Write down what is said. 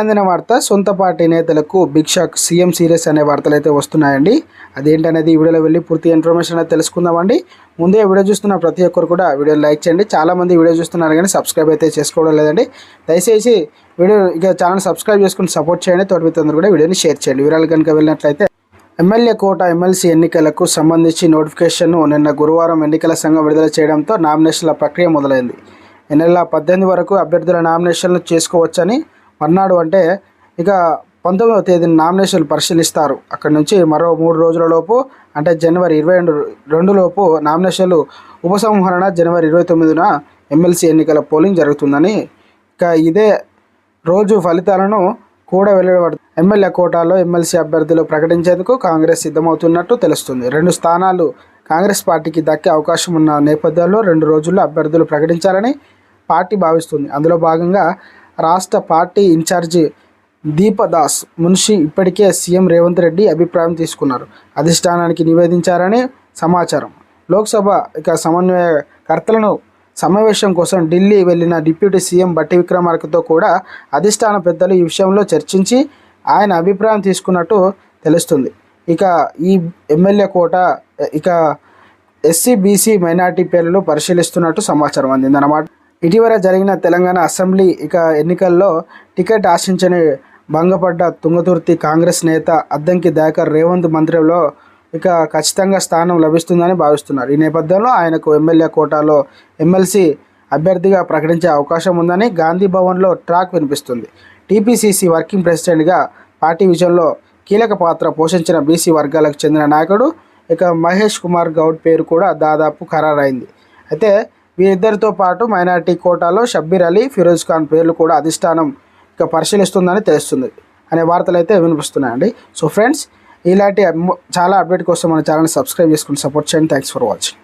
అందిన వార్త సొంత పార్టీ నేతలకు బిగ్ షాక్ సీఎం సీరియస్ అనే వార్తలు అయితే వస్తున్నాయండి. అదేంటనేది ఈ వీడియోలో వెళ్ళి పూర్తి ఇన్ఫర్మేషన్ అయితే తెలుసుకుందామండి. ముందే వీడియో చూస్తున్న ప్రతి ఒక్కరు కూడా వీడియో లైక్ చేయండి. చాలా మంది వీడియో చూస్తున్నారు కానీ సబ్స్క్రైబ్ అయితే చేసుకోవడం లేదండి. దయచేసి వీడియో ఇక ఛానల్ సబ్స్క్రైబ్ చేసుకుని సపోర్ట్ చేయండి. తోటి మిత్రులందరూ కూడా వీడియోని షేర్ చేయండి. వివరాలు కనుక వెళ్ళినట్లయితే ఎమ్మెల్యే కోట ఎమ్మెల్సీ ఎన్నికలకు సంబంధించి నోటిఫికేషన్ను నిన్న గురువారం ఎన్నికల సంఘం విడుదల చేయడంతో నామినేషన్ల ప్రక్రియ మొదలైంది. ఈ నెల పద్దెనిమిది వరకు అభ్యర్థుల నామినేషన్లు చేసుకోవచ్చని మర్నాడు అంటే ఇక పంతొమ్మిదవ తేదీన నామినేషన్లు పరిశీలిస్తారు. అక్కడి నుంచి మరో మూడు రోజుల లోపు అంటే జనవరి ఇరవై రెండు రెండు లోపు నామినేషన్లు ఉపసంహరణ జనవరి ఇరవై తొమ్మిదిన ఎమ్మెల్సీ ఎన్నికల పోలింగ్ జరుగుతుందని ఇక ఇదే రోజు ఫలితాలను కూడా వెలువడ ఎమ్మెల్యే కోటాలో ఎమ్మెల్సీ అభ్యర్థులు ప్రకటించేందుకు కాంగ్రెస్ సిద్ధమవుతున్నట్టు తెలుస్తుంది. రెండు స్థానాలు కాంగ్రెస్ పార్టీకి దక్కే అవకాశం ఉన్న నేపథ్యంలో రెండు రోజుల్లో అభ్యర్థులు ప్రకటించాలని పార్టీ భావిస్తుంది. అందులో భాగంగా రాష్ట్ర పార్టీ ఇన్ఛార్జి దీపదాస్ మున్షి ఇప్పటికే సీఎం రేవంత్ రెడ్డి అభిప్రాయం తీసుకున్నారు. అధిష్టానానికి నివేదించారని సమాచారం. లోక్సభ ఇక సమన్వయకర్తలను సమావేశం కోసం ఢిల్లీ వెళ్ళిన డిప్యూటీ సీఎం బట్టి విక్రమార్కతో కూడా అధిష్టాన పెద్దలు ఈ విషయంలో చర్చించి ఆయన అభిప్రాయం తీసుకున్నట్టు తెలుస్తుంది. ఇక ఈ ఎమ్మెల్యే కోట ఇక ఎస్సీ బీసీ మైనార్టీ పేర్లు పరిశీలిస్తున్నట్టు సమాచారం అందిందన్నమాట. ఇటీవల జరిగిన తెలంగాణ అసెంబ్లీ ఇక ఎన్నికల్లో టికెట్ ఆశించని భంగపడ్డ తుంగతుర్తి కాంగ్రెస్ నేత అద్దంకి దయాకర్ రేవంత్ మంత్రిలో ఇక ఖచ్చితంగా స్థానం లభిస్తుందని భావిస్తున్నారు. ఈ నేపథ్యంలో ఆయనకు ఎమ్మెల్యే కోటాలో ఎమ్మెల్సీ అభ్యర్థిగా ప్రకటించే అవకాశం ఉందని గాంధీ భవన్లో ట్రాక్ వినిపిస్తుంది. టీపీసీసీ వర్కింగ్ ప్రెసిడెంట్గా పార్టీ విజయంలో కీలక పాత్ర పోషించిన బీసీ వర్గాలకు చెందిన నాయకుడు ఇక మహేష్ కుమార్ గౌడ్ పేరు కూడా దాదాపు ఖరారైంది. అయితే వీరిద్దరితో పాటు మైనార్టీ కోటాలో షబ్బీర్ అలీ ఫిరోజ్ ఖాన్ పేర్లు కూడా అధిష్టానం ఇక పరిశీలిస్తుందని తెలుస్తుంది. అనే వార్తలు అయితే వినిపిస్తున్నాయండి. సో ఫ్రెండ్స్ ఇలాంటి చాలా అప్డేట్ కోసం మన ఛానల్ సబ్స్క్రైబ్ చేసుకుని సపోర్ట్ చేయండి. Thanks for watching.